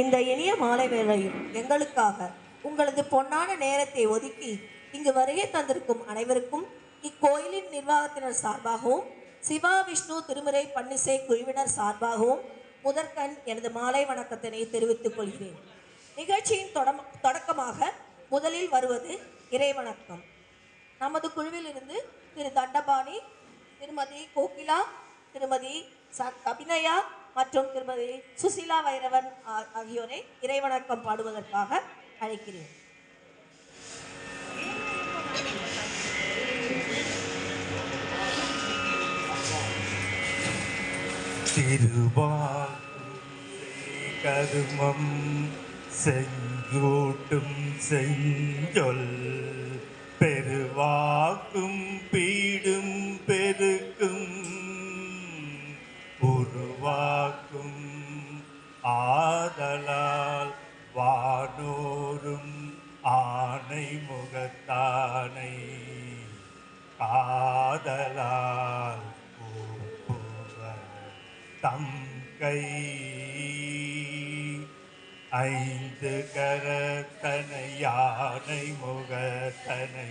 இந்த இனிய மாலை வேளையில் எங்களுக்காக உங்களது பொன்னான நேரத்தை ஒதுக்கி இங்கு வருகை தந்திருக்கும் அனைவருக்கும் இக்கோயிலின் நிர்வாகத்தினர் சார்பாகவும் சிவா விஷ்ணு திருமுறை பன்னிசை குழுவினர் சார்பாகவும் முதற்கண் எனது மாலை வணக்கத்தினை தெரிவித்துக் கொள்கிறேன். நிகழ்ச்சியின் தொடக்கமாக முதலில் வருவது இறைவணக்கம். நமது குழுவிலிருந்து திரு தண்டபாணி திருமதி கோகிலா திருமதி ச அபிநயா மற்றும் திருமதி சுசிலா வைரவன் ஆகியோரை இறைவணக்கம் பாடுவதற்காக அழைக்கிறேன். கருமம் செங்கோட்டும் செஞ்சொல் பெருவாக்கும் பீ தானை காதலால் தம் கை. ஐந்து கரத்தனை யானை முகத்தனை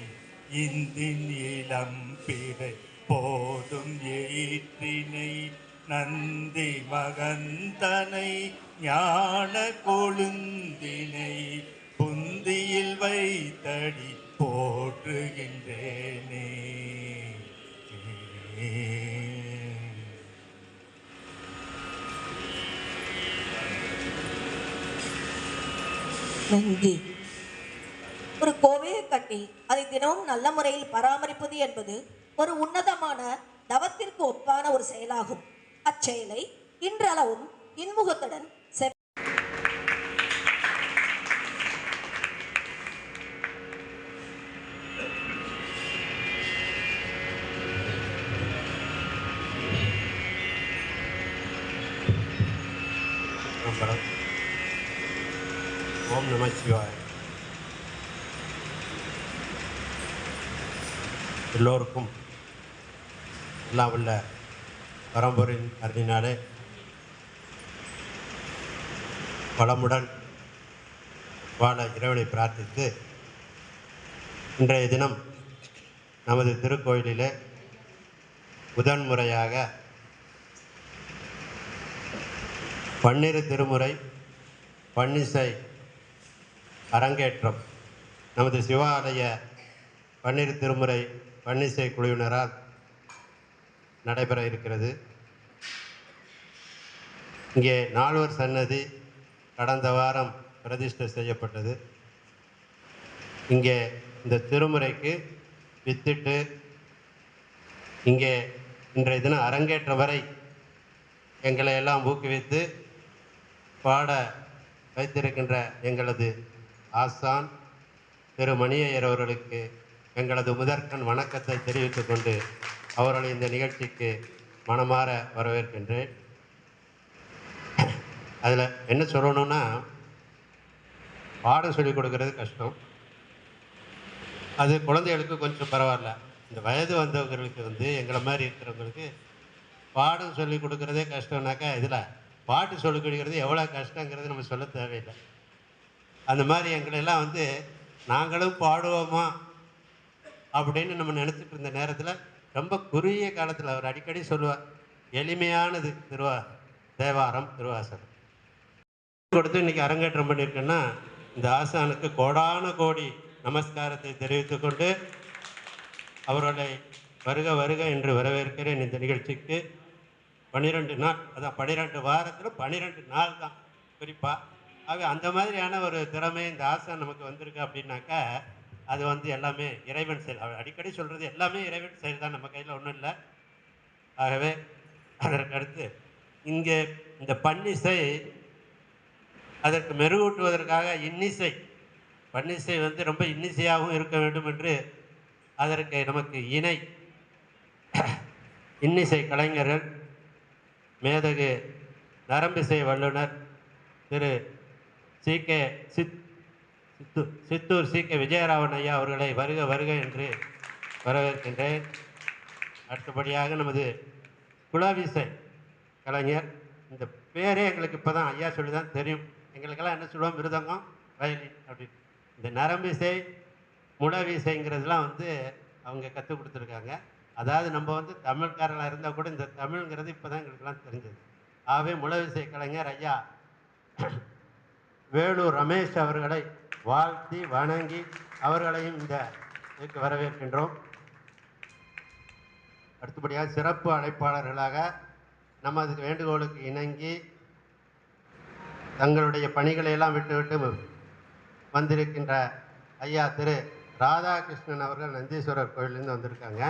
இந்தின் இளம் பிறை போதும் ஏற்றினை நந்தி மகந்தனை ஞான கொழுந்தினை புந்தியில் வைத்தடி போற்றுகின்றேனே. நன்றி ஒரு கோவையை கட்டி அதை தினமும் நல்ல முறையில் பராமரிப்பது என்பது ஒரு உன்னதமான தவத்திற்கு ஒப்பான ஒரு செயலாகும். அச்செயலை இன்றளவும் இன்முகத்துடன் செ ஓம் நம சிவாய். எல்லோருக்கும் எல்லாம் உள்ள பரம்பரின் அருளினாலே வளமுடன் வாழ இறைவனை பிரார்த்தித்து இன்றைய தினம் நமது திருக்கோயிலிலே முதன்முறையாக பன்னிரு திருமுறை பன்னிசை அரங்கேற்றம். நமது சிவாலய பன்னிரு திருமுறை பன்னிசை குழுவினரால் நடைபெற இருக்கிறது. இங்கே நால்வர் சன்னதி கடந்த வாரம் பிரதிஷ்டை செய்யப்பட்டது. இங்கே இந்த திருமுறைக்கு வித்திட்டு இங்கே இன்றைய தினம் அரங்கேற்றம் வரை எங்களை எல்லாம் ஊக்குவித்து பாட வைத்திருக்கின்ற எங்களது ஆசான் திரு மணியையர் அவர்களுக்கு எங்களது முதற்கண் வணக்கத்தை தெரிவித்துக் கொண்டு அவர்களை இந்த நிகழ்ச்சிக்கு மனமாற வரவேற்கின்றேன். அதில் என்ன சொல்லணும்னா பாடம் சொல்லிக் கொடுக்கறது கஷ்டம். அது குழந்தைகளுக்கு கொஞ்சம் பரவாயில்ல. இந்த வயது வந்தவங்களுக்கு வந்து எங்களை மாதிரி இருக்கிறவங்களுக்கு பாடம் சொல்லி கொடுக்குறதே கஷ்டம்னாக்கா இதில் பாட்டு சொல்லிக் எவ்வளோ கஷ்டங்கிறது நம்ம சொல்ல தேவையில்லை. அந்த மாதிரி எங்களெல்லாம் வந்து நாங்களும் பாடுவோமா? அப்படின்னு நம்ம நினச்சிட்டு இருந்த நேரத்தில் ரொம்ப குறுகிய காலத்தில் அவர் அடிக்கடி சொல்லுவார். எளிமையானது திருவா தேவாரம் திருவாசகம். கொடுத்து இன்னைக்கு அரங்கேற்றம் பண்ணியிருக்கேன்னா இந்த ஆசானுக்கு கோடான கோடி நமஸ்காரத்தை தெரிவித்துக் கொண்டு அவர்களை வருக வருக என்று வரவேற்கிறேன் இந்த நிகழ்ச்சிக்கு. பன்னிரெண்டு நாள் அதான் பன்னிரெண்டு வாரத்தில் பன்னிரெண்டு நாள் தான் குறிப்பாக ஆக அந்த மாதிரியான ஒரு திறமை இந்த ஆசை நமக்கு வந்திருக்கு அப்படின்னாக்கா அது வந்து எல்லாமே இறைவன் செயல் அவர் அடிக்கடி சொல்கிறது எல்லாமே இறைவன் செயல் தான் நம்ம கையில் ஒன்றும் இல்லை. ஆகவே அதற்கடுத்து இங்கே இந்த பன்னிசை அதற்கு மெருகூட்டுவதற்காக இன்னிசை பன்னிசை வந்து ரொம்ப இன்னிசையாகவும் இருக்க வேண்டும் என்று அதற்கு நமக்கு இணை இன்னிசை கலைஞர்கள் மேதகு நரம்பிசை வல்லுனர் திரு சி கே சித் சித்து சித்தூர் சி கே விஜயராவன் ஐயா அவர்களை வருக வருக என்று வரவேற்கின்றேன். அடுத்தபடியாக நமது குலாவிசை கலைஞர். இந்த பேரே எங்களுக்கு இப்போ தான் ஐயா சொல்லி தான் தெரியும். எங்களுக்கெல்லாம் என்ன சொல்லுவோம்? மிருதங்கம் வயலின் அப்படின்னு இந்த நரம்பிசை முடவிசைங்கிறதுலாம் வந்து அவங்க கற்றுக் கொடுத்துருக்காங்க. அதாவது நம்ம வந்து தமிழ்காரர்களாக இருந்தால் கூட இந்த தமிழ்ங்கிறது இப்போ தான் எங்களுக்கெல்லாம் தெரிஞ்சது. ஆகவே முளவிசை கலைஞர் ஐயா வேலூர் ரமேஷ் அவர்களை வாழ்த்தி வணங்கி அவர்களையும் இந்த இதுக்கு வரவேற்கின்றோம். அடுத்தபடியாக சிறப்பு அழைப்பாளர்களாக நமது வேண்டுகோளுக்கு இணங்கி தங்களுடைய பணிகளை எல்லாம் விட்டுவிட்டு வந்திருக்கின்ற ஐயா திரு ராதாகிருஷ்ணன் அவர்கள் நந்தீஸ்வரர் கோயிலிருந்து வந்திருக்காங்க.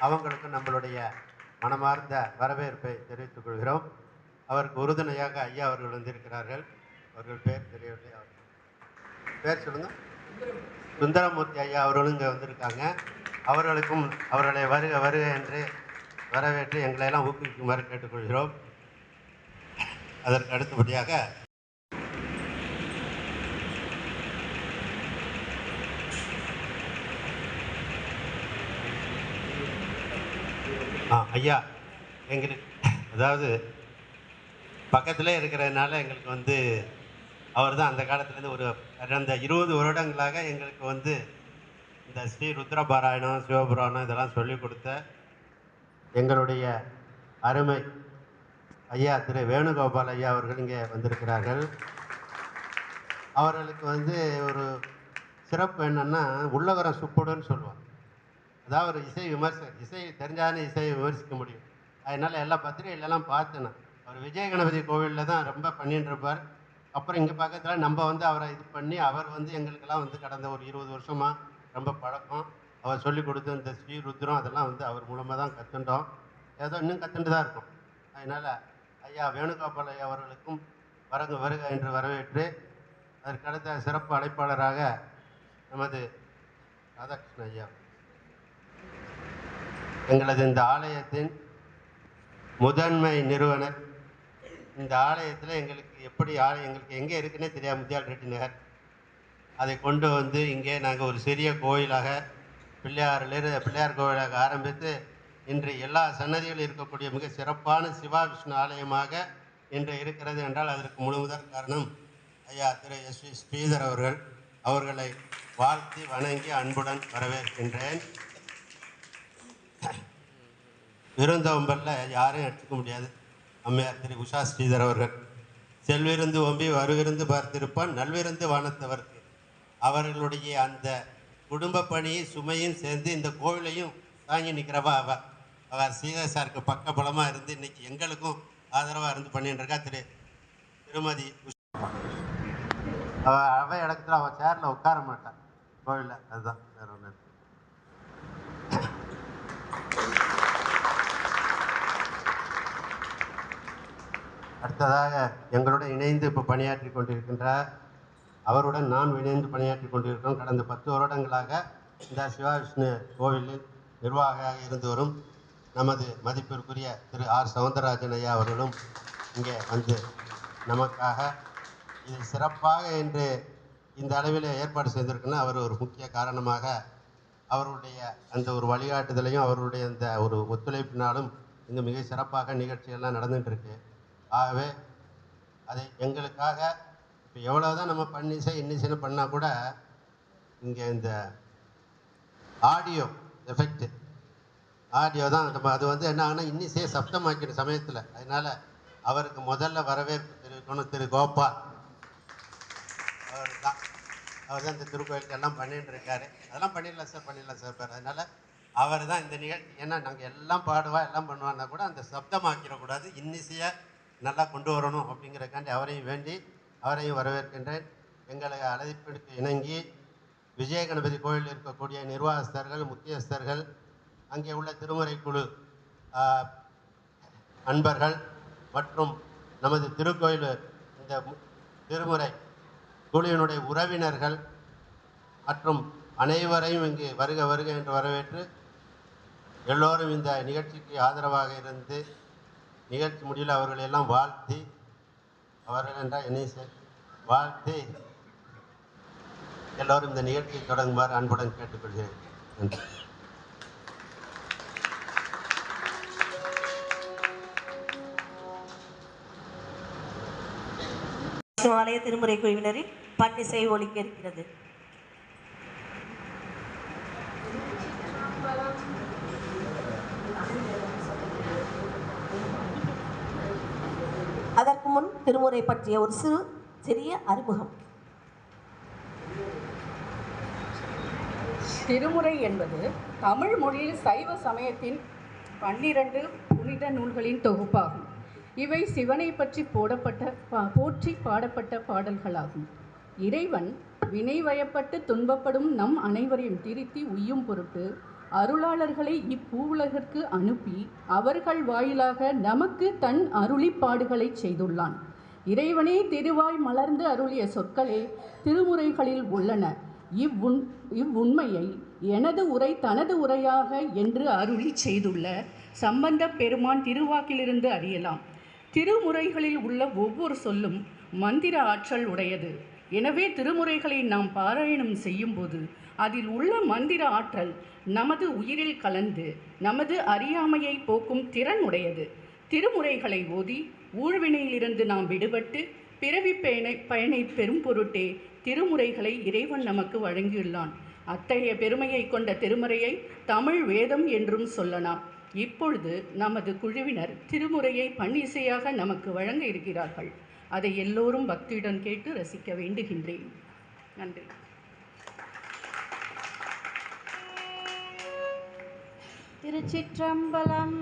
அவங்களுக்கு நம்மளுடைய மனமார்ந்த வரவேற்பை தெரிவித்துக் கொள்கிறோம். அவருக்கு உறுதுணையாக ஐயா அவர்கள் வந்திருக்கிறார்கள். அவர்கள் பேர் தெரியவில்லை. அவர் பேர் சொல்லுங்க. சுந்தரமூர்த்தி ஐயா அவர்களும் இங்கே வந்திருக்காங்க. அவர்களுக்கும் அவர்களை வருக வருக என்று வரவேற்று எங்களை எல்லாம் ஊக்குவிக்குமாறு கேட்டுக்கொள்கிறோம். அதற்கு அடுத்தபடியாக ஐயா எங்களுக்கு அதாவது பக்கத்திலே இருக்கிறதுனால எங்களுக்கு வந்து அவர் தான் அந்த காலத்துலேருந்து ஒரு அந்த இருபது வருடங்களாக எங்களுக்கு வந்து இந்த ஸ்ரீ ருத்ரபாராயணம் சிவபுராணம் இதெல்லாம் சொல்லிக் கொடுத்த எங்களுடைய அருமை ஐயா திரு வேணுகோபால் ஐயா அவர்கள் இங்கே வந்திருக்கிறார்கள். அவர்களுக்கு வந்து ஒரு சிறப்பு என்னென்னா உள்ளவரம் சுப்புடுன்னு சொல்லுவாங்க. அதாவது ஒரு இசை விமர்சகர் இசை தெரிஞ்சாதானே இசையை விமர்சிக்க முடியும். அதனால் எல்லா பத்திரிகையிலலாம் பார்த்தேன் அவர் விஜய கணபதி கோவிலில் தான் ரொம்ப பண்ணிட்டு இருப்பார் அப்புறம் இங்கே பக்கத்தில் நம்ம வந்து அவரை இது பண்ணி அவர் வந்து எங்களுக்கெல்லாம் வந்து கடந்த ஒரு இருபது வருஷமாக ரொம்ப பழக்கம். அவர் சொல்லி கொடுத்த இந்த ஸ்ரீ ருத்ரம் அதெல்லாம் வந்து அவர் மூலமாக தான் கற்றுட்டோம் ஏதோ இன்னும் கற்றுட்டு தான் இருக்கும். அதனால் ஐயா வேணுகோபால் ஐயா அவர்களுக்கும் வரங்க வருக என்று வரவேற்று அதற்கடுத்த சிறப்பு அழைப்பாளராக நமது ராதாகிருஷ்ண ஐயா. எங்களது இந்த ஆலயத்தின் முதன்மை நிறுவனர். இந்த ஆலயத்தில் எங்களுக்கு எப்படி ஆலயம் எங்களுக்கு எங்கே இருக்குன்னே தெரியாது முத்தியால் ரெட்டி நகர். அதை கொண்டு வந்து இங்கே நாங்கள் ஒரு சிறிய கோயிலாக பிள்ளையாரிலிருந்து பிள்ளையார் கோயிலாக ஆரம்பித்து இன்று எல்லா சன்னதிகளும் இருக்கக்கூடிய மிக சிறப்பான சிவா விஷ்ணு ஆலயமாக இன்று இருக்கிறது என்றால் அதற்கு முழுமுதல் காரணம் ஐயா திரு எஸ் வி ஸ்ரீதர் அவர்கள். அவர்களை வாழ்த்தி வணங்கி அன்புடன் வரவேற்கின்றேன். விருந்தோம்பலில் யாரையும் எடுத்துக்க முடியாது. அம்மையார் திரு உஷா ஸ்ரீதர் அவர்கள் செல்விருந்து ஒம்பி வருவிருந்து பார்த்திருப்பான் நல்விருந்து வானத்தவர்க்கு. அவர்களுடைய அந்த குடும்ப பணியை சுமையும் சேர்ந்து இந்த கோவிலையும் தாங்கி நிற்கிறவா அவ. அவர் சீதசாருக்கு பக்க பலமாக இருந்து இன்னைக்கு எங்களுக்கும் ஆதரவாக இருந்து பண்ணிட்டு இருக்கா திரு திருமதி உஷா. அவ இடத்துல அவள் சேரில் உட்கார மாட்டான் கோவிலில். அதுதான் வேற ஒன்று அடுத்ததாக எங்களுடன் இணைந்து இப்போ பணியாற்றி கொண்டிருக்கின்றார். அவருடன் நான் இணைந்து பணியாற்றி கொண்டிருக்கிறோம். கடந்த பத்து வருடங்களாக இந்த சிவவிஷ்ணு கோவிலில் நிர்வாகியாக இருந்து வரும் நமது மதிப்பிற்குரிய திரு ஆர். சவுந்தரராஜன் ஐயா அவர்களும் இங்கே வந்து நமக்காக இது சிறப்பாக என்று இந்த அளவில் ஏற்பாடு செய்திருக்குன்னா அவர் ஒரு முக்கிய காரணமாக அவருடைய அந்த ஒரு வழிகாட்டுதலையும் அவருடைய அந்த ஒரு ஒத்துழைப்பினாலும் இங்கே மிக சிறப்பாக நிகழ்ச்சியெல்லாம் நடந்துகிட்டு இருக்கு. ஆகவே அதை எங்களுக்காக இப்போ எவ்வளோ தான் நம்ம பண்ணிசை இன்னிசைன்னு பண்ணால் கூட இங்கே இந்த ஆடியோ எஃபெக்ட் ஆடியோ தான் நம்ம அது வந்து என்ன ஆகுனா இன்னிசையை சப்தமாக்கிற சமயத்தில். அதனால் அவருக்கு முதல்ல வரவேற்பு தெரிவிக்கணும் திரு கோபால். அவர் தான் அவர் தான் இந்த திருக்கோயிலுக்கு எல்லாம் பண்ணிட்டு இருக்காரு. அதெல்லாம் பண்ணிடலாம் சார் பண்ணிடலாம் சார் பேர் அதனால் அவர் தான் இந்த நிகழ்ச்சி. ஏன்னா நாங்கள் எல்லாம் பாடுவா எல்லாம் பண்ணுவான்னா கூட அந்த சப்தமாக்கிடக்கூடாது இன்னிசையை நல்லா கொண்டு வரணும் அப்படிங்கிறக்காண்டி அவரையும் வேண்டி அவரையும் வரவேற்கின்றேன். எங்களை அழைப்பிற்கு இணங்கி விஜய கணபதி கோயிலில் இருக்கக்கூடிய நிர்வாகஸ்தர்கள் முக்கியஸ்தர்கள் அங்கே உள்ள திருமுறை குழு அன்பர்கள் மற்றும் நமது திருக்கோயில் இந்த மு- திருமுறை குழுவினுடைய உறவினர்கள் மற்றும் அனைவரையும் இங்கு வருக வருக என்று வரவேற்று எல்லோரும் இந்த நிகழ்ச்சிக்கு ஆதரவாக இருந்து நிகழ்ச்சி முடிவில் அவர்களை எல்லாம் வாழ்த்தி அவர்கள் என்றால் என்னை சே- வாழ்த்தி எல்லோரும் இந்த நிகழ்ச்சியை தொடங்குமாறு அன்புடன் கேட்டுக்கொள்கிறேன். நன்றி. ஆலய திருமுறை குழுவினரின் பன்னிசை ஒலிக்க இருக்கிறது அதற்கு முன் திருமுறை பற்றிய ஒரு சிறு சிறிய அறிமுகம். திருமுறை என்பது தமிழ் மொழியில் சைவ சமயத்தின் பன்னிரண்டு புனித நூல்களின் தொகுப்பாகும். இவை சிவனை பற்றி போடப்பட்ட போற்றி பாடப்பட்ட பாடல்களாகும். இறைவன் வினை வயப்பட்டு துன்பப்படும் நம் அனைவரையும் திருத்தி உய்யும் பொருட்டு அருளாளர்களை இப்பூவுலகிற்கு அனுப்பி அவர்கள் வாயிலாக நமக்கு தன் அருளிப்பாடுகளை செய்துள்ளான். இறைவனே திருவாய் மலர்ந்து அருளிய சொற்களே திருமுறைகளில் உள்ளன. இவ்வுண் இவ்வுண்மையை எனது உரை தனது உரையாக என்று அருளி செய்துள்ள சம்பந்த பெருமான் திருவாக்கிலிருந்து அறியலாம். திருமுறைகளில் உள்ள ஒவ்வொரு சொல்லும் மந்திர ஆற்றல் உடையது. எனவே திருமுறைகளை நாம் பாராயணம் செய்யும்போது அதில் உள்ள மந்திர ஆற்றல் நமது உயிரில் கலந்து நமது அறியாமையை போக்கும் திறன் உடையது. திருமுறைகளை ஓதி ஊழ்வினையிலிருந்து நாம் விடுபட்டு பிறவி பயனை பயனை பெறும் பொருட்டே திருமுறைகளை இறைவன் நமக்கு வழங்கியுள்ளான். அத்தகைய பெருமையை கொண்ட திருமுறையை தமிழ் வேதம் என்றும் சொல்லலாம். இப்பொழுது நமது குழுவினர் திருமுறையை பன்னிசையாக நமக்கு வழங்க இருக்கிறார்கள். அதை எல்லோரும் பக்தியுடன் கேட்டு ரசிக்க வேண்டுகின்றேன். நன்றி. திருச்சிற்றம்பலம்.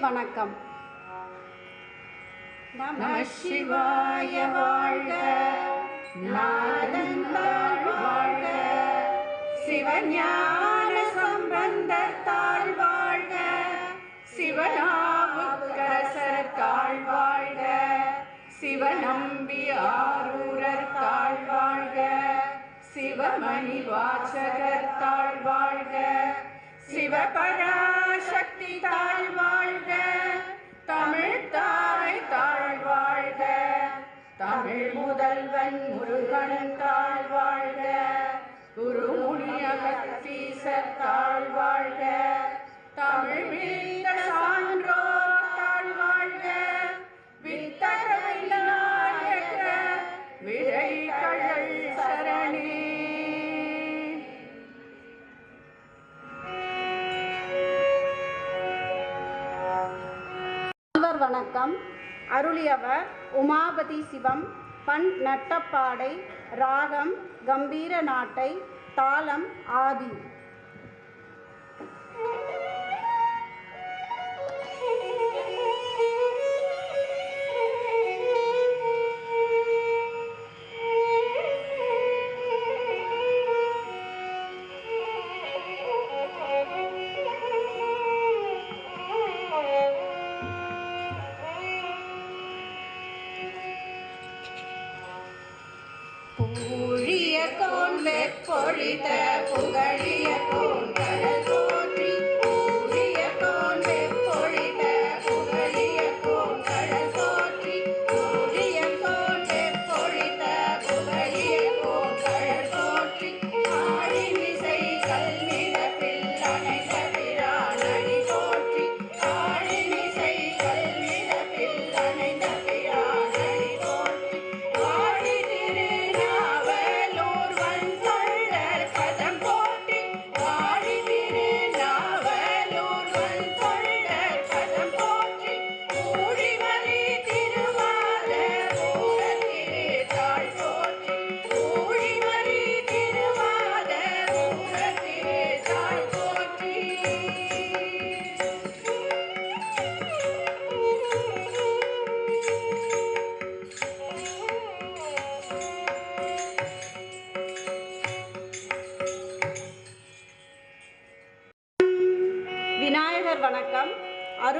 வணக்கம். நம சிவாய வாழ்க. நாதன் தாழ் வாழ்க. சிவஞான சம்பந்தர் தாழ் வாழ்க சிவநாவுக்கரசர் தாழ் வாழ்க சிவநம்பி ஆரூரர் தாழ் வாழ்க சிவமணி வாசகர் தாழ் வாழ்க சிவபராசக்தி தாழ் வாழ்க வாழ்க. தமிழ் கழல் சரணே. வணக்கம். அருளியவர் உமாபதி சிவம். பண் நட்டப்பாடை ராகம் கம்பீர நாட்டை தாளம் ஆதி.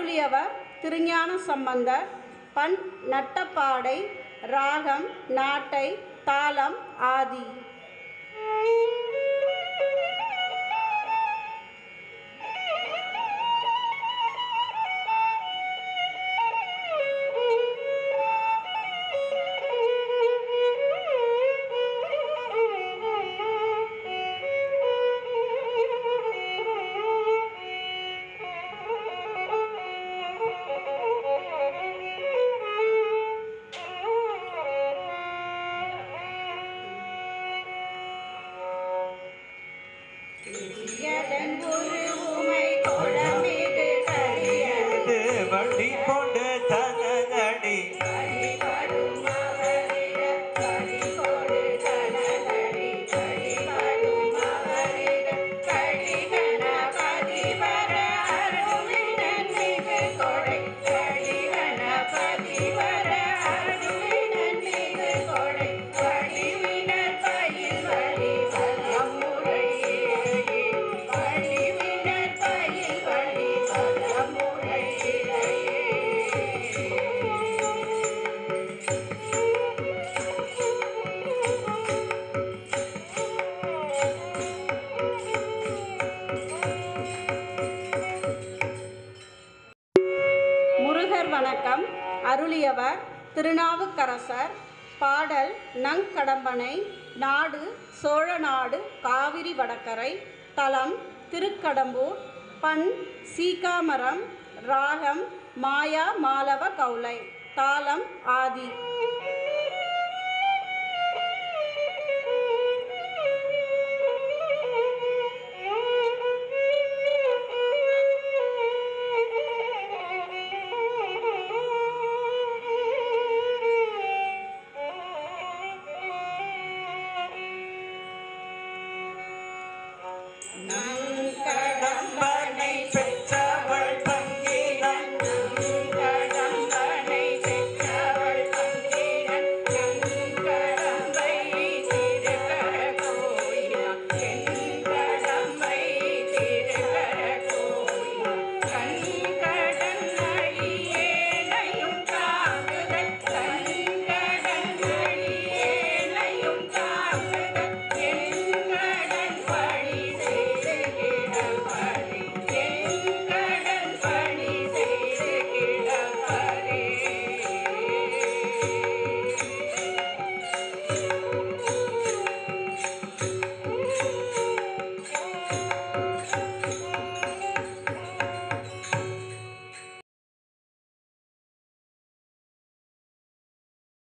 அருளியவர் திருஞான சம்பந்தர். பண் நட்டப்பாடை ராகம் நாட்டை தாளம் ஆதி. அருளியவர் திருநாவுக்கரசர். பாடல் நங்கடம்பனை நாடு சோழநாடு காவிரி வடக்கரை தலம் திருக்கடம்பூர் பண் சீகாமரம் ராகம் மாயா மாலவ கௌலை தாளம் ஆதி.